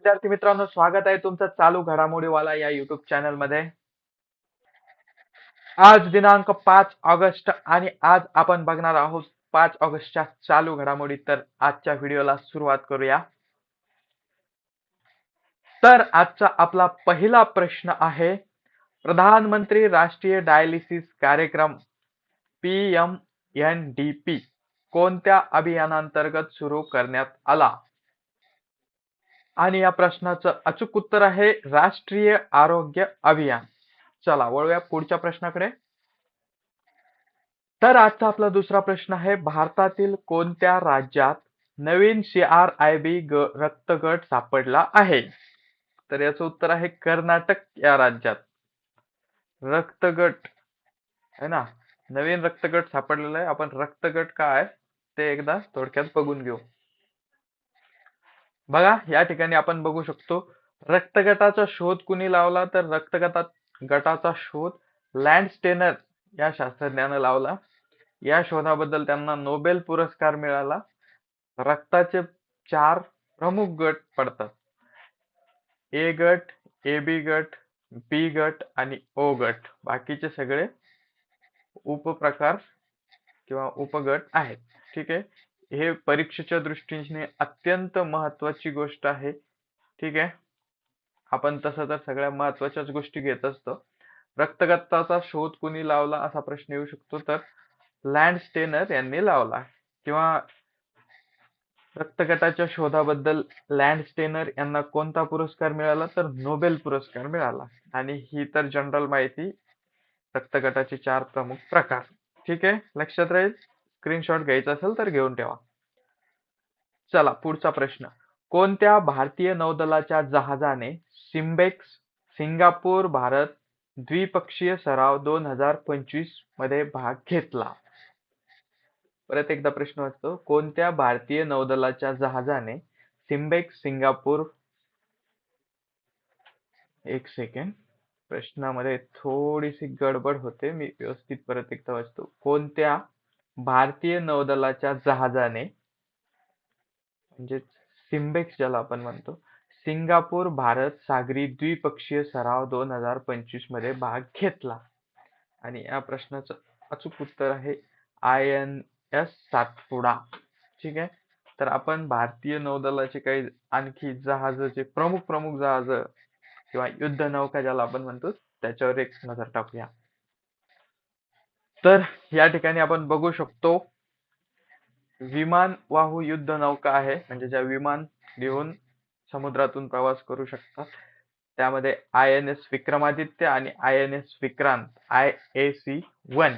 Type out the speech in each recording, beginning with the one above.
विद्यार्थी मित्रांनो स्वागत आहे तुमचं चालू घडामोडीवाला या युट्यूब चॅनलमध्ये आज दिनांक पाच ऑगस्ट आणि आज आपण बघणार आहोत पाच ऑगस्टच्या चालू घडामोडी. तर आजच्या व्हिडिओला सुरुवात करूया. तर आजचा आपला पहिला प्रश्न आहे प्रधानमंत्री राष्ट्रीय डायलिसिस कार्यक्रम P M N D P कोणत्या अभियानांतर्गत सुरू करण्यात आला? आणि या प्रश्नाचं अचूक उत्तर आहे राष्ट्रीय आरोग्य अभियान. चला वळूया पुढच्या प्रश्नाकडे. तर आजचा आपला दुसरा प्रश्न आहे भारतातील कोणत्या राज्यात नवीन सी आर आय बी रक्तगट सापडला आहे? तर याचं उत्तर आहे कर्नाटक या राज्यात. रक्तगट है ना? नवीन रक्तगट सापडलेला आहे. आपण रक्तगट काय ते एकदा थोडक्यात बघून घेऊ. बघा या ठिकाणी आपण बघू शकतो रक्तगटाचा शोध कुणी लावला? तर रक्तगटा गटाचा शोध लँडस्टेनर या शास्त्रज्ञानं लावला. या शोधाबद्दल त्यांना नोबेल पुरस्कार मिळाला. रक्ताचे चार प्रमुख गट पडतात. ए गट ए बी गट बी गट आणि ओ गट. बाकीचे सगळे उपप्रकार किंवा उपगट आहेत. ठीक आहे? हे परीक्षेच्या दृष्टीने अत्यंत महत्वाची गोष्ट आहे. ठीक आहे? आपण तसं तर सगळ्या महत्वाच्याच गोष्टी घेत असतो. रक्तगत्ताचा शोध कुणी लावला असा प्रश्न येऊ शकतो. तर लँड स्टेनर यांनी लावला. किंवा रक्तगटाच्या शोधाबद्दल लँड स्टेनर यांना कोणता पुरस्कार मिळाला? तर नोबेल पुरस्कार मिळाला. आणि ही तर जनरल माहिती रक्तगटाचे चार प्रमुख प्रकार. ठीक आहे? लक्षात राहील? स्क्रीनशॉट घ्यायचा असेल तर घेऊन ठेवा. चला पुढचा प्रश्न. कोणत्या भारतीय नौदलाच्या जहाजाने सिम्बेक्स सिंगापूर भारत द्विपक्षीय सराव दोन हजार पंचवीसमध्ये भाग घेतला? परत एकदा प्रश्न वाचतो. कोणत्या भारतीय नौदलाच्या जहाजाने सिम्बेक्स सिंगापूर एक सेकंड प्रश्नामध्ये थोडीशी गडबड होते. मी व्यवस्थित परत एकदा वाचतो. कोणत्या भारतीय नौदलाच्या जहाजाने म्हणजे सिम्बेक्स ज्याला आपण म्हणतो सिंगापूर भारत सागरी द्विपक्षीय सराव दोन हजार पंचवीसमध्ये भाग घेतला. आणि या प्रश्नाचं अचूक उत्तर आहे आय एन एस सातपुडा. ठीक आहे? तर आपण भारतीय नौदलाचे काही आणखी जहाजाचे प्रमुख प्रमुख जहाज किंवा युद्ध नौका ज्याला आपण म्हणतो त्याच्यावर एक नजर टाकूया. तर या ठिकाणी आपण बघू शकतो विमान वाहू युद्ध नौका आहे. म्हणजे ज्या विमान घेऊन समुद्रातून प्रवास करू शकतात. त्यामध्ये आय एन एस विक्रमादित्य आणि I N S Vikrant I A C one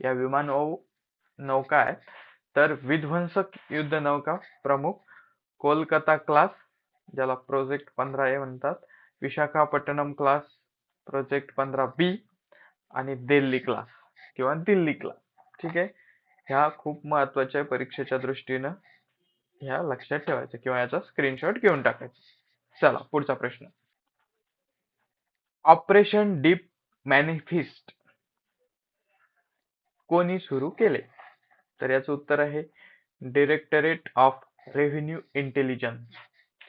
या विमान वाहू नौका आहेत. तर विध्वंसक युद्ध नौका प्रमुख कोलकाता क्लास ज्याला प्रोजेक्ट पंधरा ए म्हणतात विशाखापट्टणम क्लास प्रोजेक्ट पंधरा बी आणि दिल्ली क्लास. किंवा दिल्लीकला ठीक आहे? ह्या खूप महत्त्वाच्या परीक्षेच्या दृष्टीनं ह्या लक्षात ठेवायचं किंवा याचा स्क्रीनशॉट घेऊन टाकायचा. चला पुढचा प्रश्न. ऑपरेशन डीप मॅनिफिस्ट कोणी सुरू केले? तर याचं उत्तर आहे डिरेक्टरेट ऑफ रेव्हेन्यू इंटेलिजन्स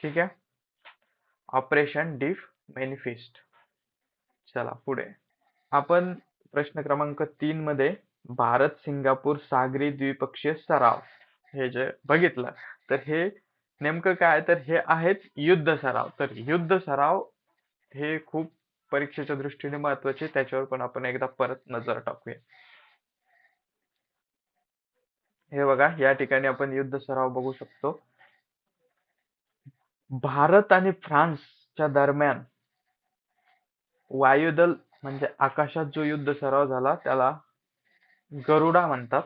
ठीक आहे? ऑपरेशन डीप मॅनिफिस्ट चला पुढे. आपण प्रश्न क्रमांक तीन मध्ये भारत सिंगापूर सागरी द्विपक्षीय सराव हे जे बघितलं तर हे नेमकं काय? तर हे आहेत युद्ध सराव. तर युद्ध सराव हे खूप परीक्षेच्या दृष्टीने महत्त्वाचे त्याच्यावर पण आपण एकदा परत नजर टाकूया. हे बघा या ठिकाणी आपण युद्ध सराव बघू शकतो. भारत आणि फ्रान्सच्या दरम्यान वायुदल म्हणजे आकाशात जो युद्ध सराव झाला त्याला गरुडा म्हणतात.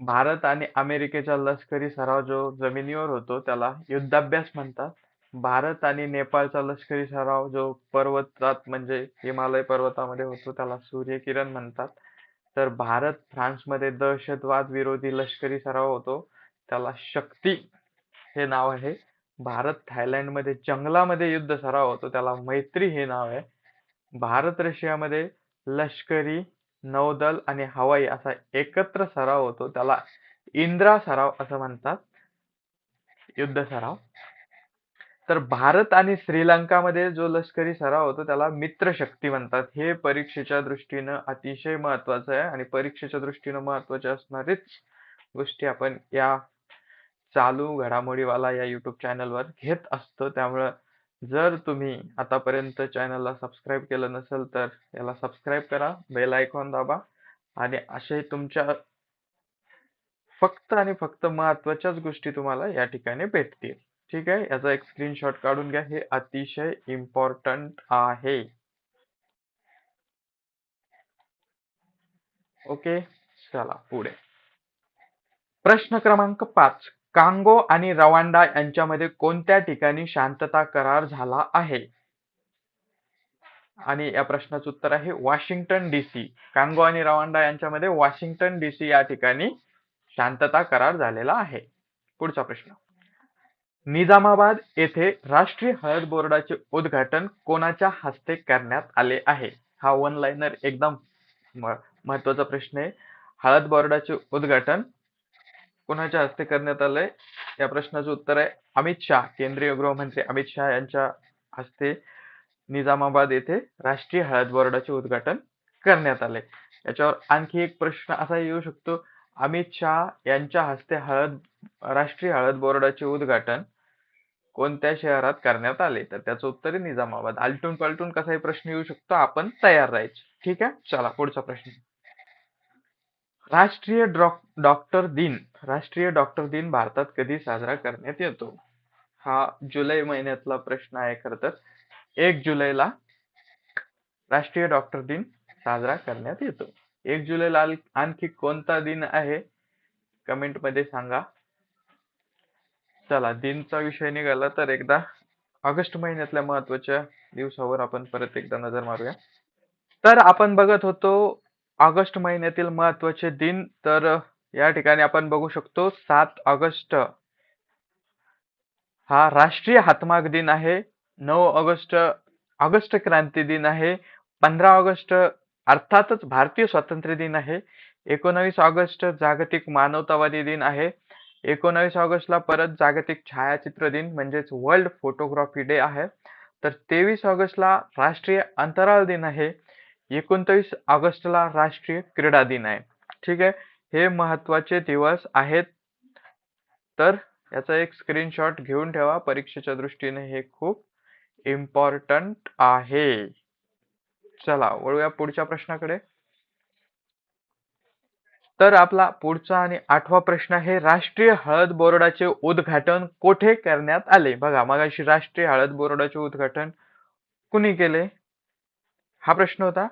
भारत आणि अमेरिकेचा लष्करी सराव जो जमिनीवर होतो त्याला युद्धाभ्यास म्हणतात. भारत आणि नेपाळचा लष्करी सराव जो पर्वतात म्हणजे हिमालय पर्वतामध्ये होतो त्याला सूर्यकिरण म्हणतात. तर भारत फ्रान्समध्ये दहशतवाद विरोधी लष्करी सराव होतो त्याला शक्ती हे नाव आहे. भारत थायलंडमध्ये जंगलामध्ये युद्ध सराव होतो. त्याला मैत्री हे नाव आहे. भारत रशियामध्ये लष्करी नौदल आणि हवाई असा एकत्र सराव होतो. त्याला इंद्रा सराव असं म्हणतात. युद्ध सराव. तर भारत आणि श्रीलंकामध्ये जो लष्करी सराव होतो त्याला मित्र शक्ती म्हणतात. हे परीक्षेच्या दृष्टीनं अतिशय महत्वाचं आहे आणि परीक्षेच्या दृष्टीनं महत्त्वाचे असणारीच गोष्टी आपण या चालू घडामोडीवाला या युट्यूब चॅनलवर घेत असतो. त्यामुळं जर तुम्ही आतापर्यंत चॅनलला सबस्क्राईब केलं नसेल तर याला सबस्क्राईब करा बेल आयकॉन दाबा आणि असे तुमच्या फक्त आणि फक्त महत्वाच्याच गोष्टी तुम्हाला या ठिकाणी भेटतील. ठीक आहे? याचा एक स्क्रीनशॉट काढून घ्या. हे अतिशय इम्पॉर्टंट आहे. ओके चला पुढे. प्रश्न क्रमांक पाच. कांगो आणि रवांडा यांच्यामध्ये कोणत्या ठिकाणी शांतता करार झाला आहे? आणि या प्रश्नाचं उत्तर आहे वॉशिंग्टन डीसी कांगो आणि रवांडा यांच्यामध्ये वॉशिंग्टन डीसी या ठिकाणी शांतता करार झालेला आहे. पुढचा प्रश्न. निजामाबाद येथे राष्ट्रीय हळद बोर्डाचे उद्घाटन कोणाच्या हस्ते करण्यात आले आहे? हा वन लाईनर एकदम महत्त्वाचा प्रश्न आहे. हळद बोर्डाचे उद्घाटन कोणाच्या हस्ते करण्यात आलंय? या प्रश्नाचं उत्तर आहे अमित शहा केंद्रीय गृहमंत्री अमित शहा यांच्या हस्ते निजामाबाद येथे राष्ट्रीय हळद बोर्डाचे उद्घाटन करण्यात आले याच्यावर आणखी एक प्रश्न असा येऊ शकतो. अमित शहा यांच्या हस्ते हळद राष्ट्रीय हळद बोर्डाचे उद्घाटन कोणत्या शहरात करण्यात आले? तर त्याचं उत्तर आहे निजामाबाद. आलटून पलटून कसाही प्रश्न येऊ शकतो आपण तयार राहायचे. ठीक आहे? चला पुढचा प्रश्न. राष्ट्रीय डॉक्टर दिन राष्ट्रीय डॉक्टर दिन भारतात कधी साजरा करण्यात येतो? हा जुलै महिन्यातला प्रश्न आहे खर तर. एक जुलैला राष्ट्रीय डॉक्टर दिन साजरा करण्यात येतो. एक जुलैला आणखी कोणता दिन आहे? कमेंटमध्ये सांगा. चला दिनचा विषय निघाला तर एकदा ऑगस्ट महिन्यातल्या महत्त्वाच्या दिवसावर आपण परत एकदा नजर मारूया. तर आपण बघत होतो ऑगस्ट महिन्यातील महत्त्वाचे दिन तर या ठिकाणी आपण बघू शकतो सात ऑगस्ट. हा राष्ट्रीय हातमाग दिन आहे. नऊ ऑगस्ट ऑगस्ट क्रांती दिन आहे. पंधरा ऑगस्ट अर्थातच भारतीय स्वातंत्र्य दिन आहे. एकोणावीस ऑगस्ट जागतिक मानवतावादी दिन आहे. एकोणावीस ऑगस्टला परत जागतिक छायाचित्र दिन म्हणजेच वर्ल्ड फोटोग्राफी डे आहे. तर तेवीस ऑगस्टला राष्ट्रीय अंतराळ दिन आहे. एकोणतीस ऑगस्टला राष्ट्रीय क्रीडा दिन आहे. ठीक आहे? हे महत्त्वाचे दिवस आहेत. तर याचा एक स्क्रीनशॉट घेऊन ठेवा. परीक्षेच्या दृष्टीने हे खूप इम्पॉर्टंट आहे. चला वळूया पुढच्या प्रश्नाकडे. तर आपला पुढचा आणि आठवा प्रश्न आहे राष्ट्रीय हळद बोर्डाचे उद्घाटन कोठे करण्यात आले? बघा मगाशी राष्ट्रीय हळद बोर्डाचे उद्घाटन कुणी केले? हा प्रश्न होता.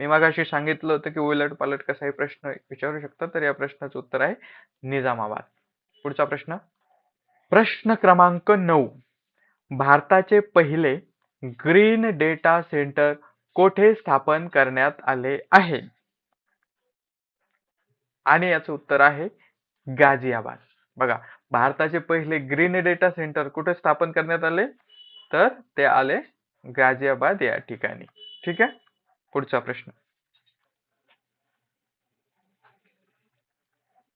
मी मगाशी सांगितलं होतं की उलट पालट कसाही प्रश्न विचारू शकता तर या प्रश्नाचं उत्तर आहे निजामाबाद. पुढचा प्रश्न. प्रश्न क्रमांक नऊ. भारताचे पहिले ग्रीन डेटा सेंटर कोठे स्थापन करण्यात आले आहे? आणि याचं उत्तर आहे गाझियाबाद. बघा भारताचे पहिले ग्रीन डेटा सेंटर कुठे स्थापन करण्यात आले? तर ते आले गाझियाबाद या ठिकाणी. ठीक आहे? पुढचा प्रश्न.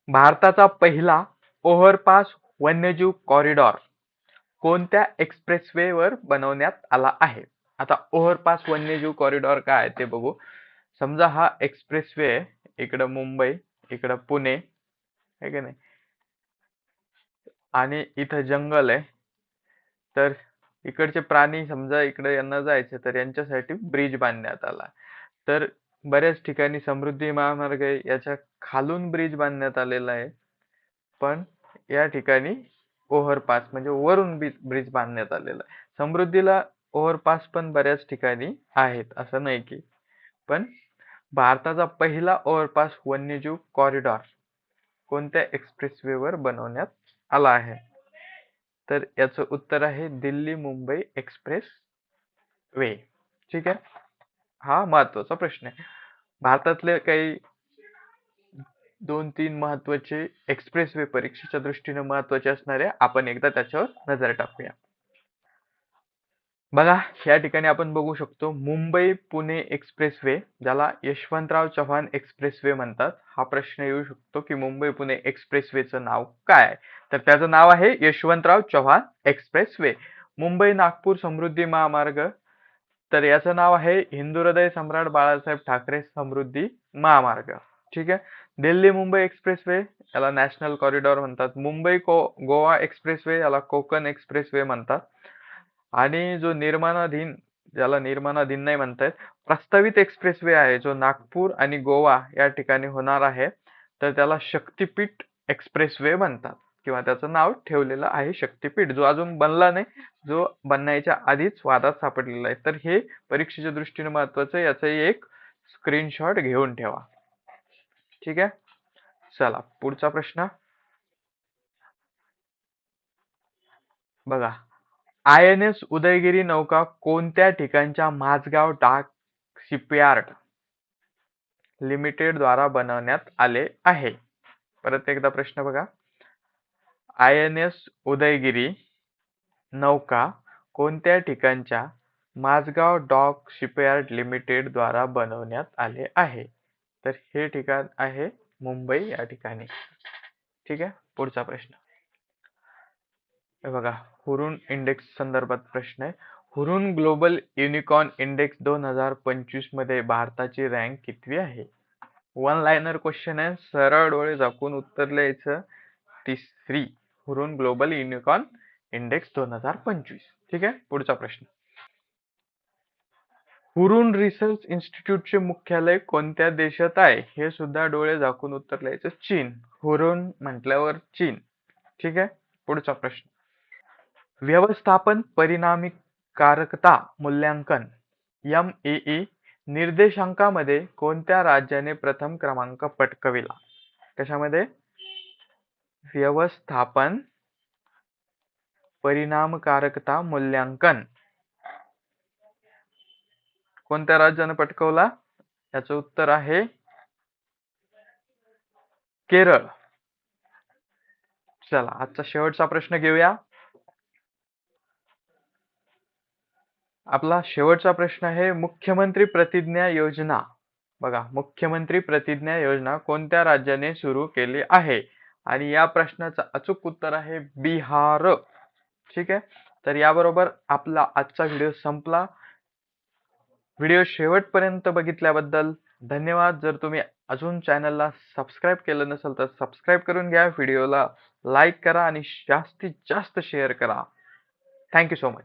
भारताचा पहिला ओव्हरपास वन्यजीव कॉरिडॉर कोणत्या एक्सप्रेसवे वर बनवण्यात आला आहे? आता ओव्हरपास वन्यजीव कॉरिडॉर काय ते बघू. समजा हा एक्सप्रेसवे इकडं मुंबई इकडं पुणे आहे की नाही? आणि इथं जंगल आहे. तर इकडचे प्राणी समजा इकडे यांना जायचे तर यांच्यासाठी ब्रिज बांधण्यात आला. तर बऱ्याच ठिकाणी समृद्धी महामार्ग आहे याच्या खालून ब्रिज बांधण्यात आलेला आहे. पण या ठिकाणी ओव्हरपास म्हणजे वरून ब्रिज बांधण्यात आलेला आहे. समृद्धीला ओव्हरपास पण बऱ्याच ठिकाणी आहेत असं नाही की. पण भारताचा पहिला ओव्हरपास वन्यजीव कॉरिडॉर कोणत्या एक्सप्रेसवे वर बनवण्यात आला आहे? तर याचं उत्तर आहे दिल्ली मुंबई एक्सप्रेस वे ठीक आहे? हा महत्त्वाचा प्रश्न आहे. भारतातले काही दोन तीन महत्त्वाचे एक्सप्रेसवे परीक्षेच्या दृष्टीने महत्त्वाचे असणारे आपण एकदा त्याच्यावर नजर टाकूया. बघा या ठिकाणी आपण बघू शकतो मुंबई पुणे एक्सप्रेसवे ज्याला यशवंतराव चव्हाण एक्सप्रेसवे म्हणतात. हा प्रश्न येऊ शकतो की मुंबई पुणे एक्सप्रेसवेचं नाव काय तर त्याचं नाव आहे यशवंतराव चव्हाण एक्सप्रेसवे मुंबई नागपूर समृद्धी महामार्ग तर याचं नाव आहे हिंदू हृदय सम्राट बाळासाहेब ठाकरे समृद्धी महामार्ग. ठीक आहे? दिल्ली मुंबई एक्सप्रेसवे याला नॅशनल कॉरिडॉर म्हणतात. मुंबई को गोवा एक्सप्रेसवे याला कोकण एक्सप्रेसवे म्हणतात. आणि जो निर्माणाधीन ज्याला निर्माणाधीन नाही म्हणतायत प्रस्तावित एक्सप्रेसवे आहे जो नागपूर आणि गोवा या ठिकाणी होणार आहे. तर त्याला शक्तीपीठ एक्सप्रेसवे म्हणतात. किंवा त्याचं नाव ठेवलेलं आहे शक्तीपीठ जो अजून बनला नाही जो बनण्याच्या आधीच वादात सापडलेला आहे. तर हे परीक्षेच्या दृष्टीने महत्वाचं आहे. एक स्क्रीनशॉट घेऊन ठेवा. ठीक आहे? चला पुढचा प्रश्न. बघा. आय एन एस उदयगिरी नौका कोणत्या ठिकाणच्या माझगाव डाक शिपयार्ड लिमिटेड द्वारा बनवण्यात आले आहे? परत एकदा प्रश्न बघा. आय एन एस उदयगिरी नौका कोणत्या ठिकाणच्या माझगाव डॉक शिपयार्ड लिमिटेड द्वारा बनवण्यात आले आहे? तर हे ठिकाण आहे मुंबई या ठिकाणी. ठीक आहे? पुढचा प्रश्न. हे बघा हुरून इंडेक्स संदर्भात प्रश्न आहे. हुरून ग्लोबल युनिकॉर्न इंडेक्स दोन हजार पंचवीसमध्ये भारताची रँक कितवी आहे? वन लायनर क्वेश्चन आहे. सरळ डोळे झाकून उत्तर लिहायचं. तिसरी. हुरून ग्लोबल युनिकॉर्न इंडेक्स दोन हजार पंचवीस. ठीक आहे? पुढचा प्रश्न. हुरून रिसर्च इन्स्टिट्यूटचे मुख्यालय कोणत्या देशात आहे? हे सुद्धा डोळे झाकून उत्तर लिहायचं चीन. हुरून म्हटल्यावर चीन. ठीक आहे? पुढचा प्रश्न. व्यवस्थापन परिणामीकारकता मूल्यांकन. एम ए ई निर्देशांकामध्ये कोणत्या राज्याने प्रथम क्रमांक पटकविला? कशामध्ये? व्यवस्थापन परिणामकारकता मूल्यांकन. कोणत्या राज्याने पटकवला? याचं उत्तर आहे केरळ. चला आजचा शेवटचा प्रश्न घेऊया. आपला शेवटचा प्रश्न आहे मुख्यमंत्री प्रतिज्ञा योजना. बघा मुख्यमंत्री प्रतिज्ञा योजना कोणत्या राज्याने सुरू केली आहे? आणि या प्रश्नाचं अचूक उत्तर आहे बिहार. ठीक आहे? तर याबरोबर आपला आजचा व्हिडिओ संपला. व्हिडिओ शेवटपर्यंत बघितल्याबद्दल धन्यवाद. जर तुम्ही अजून चॅनलला सबस्क्राईब केलं नसेल तर सबस्क्राईब करून घ्या. व्हिडिओला लाईक करा आणि जास्तीत जास्त शेअर करा. Thank you so much.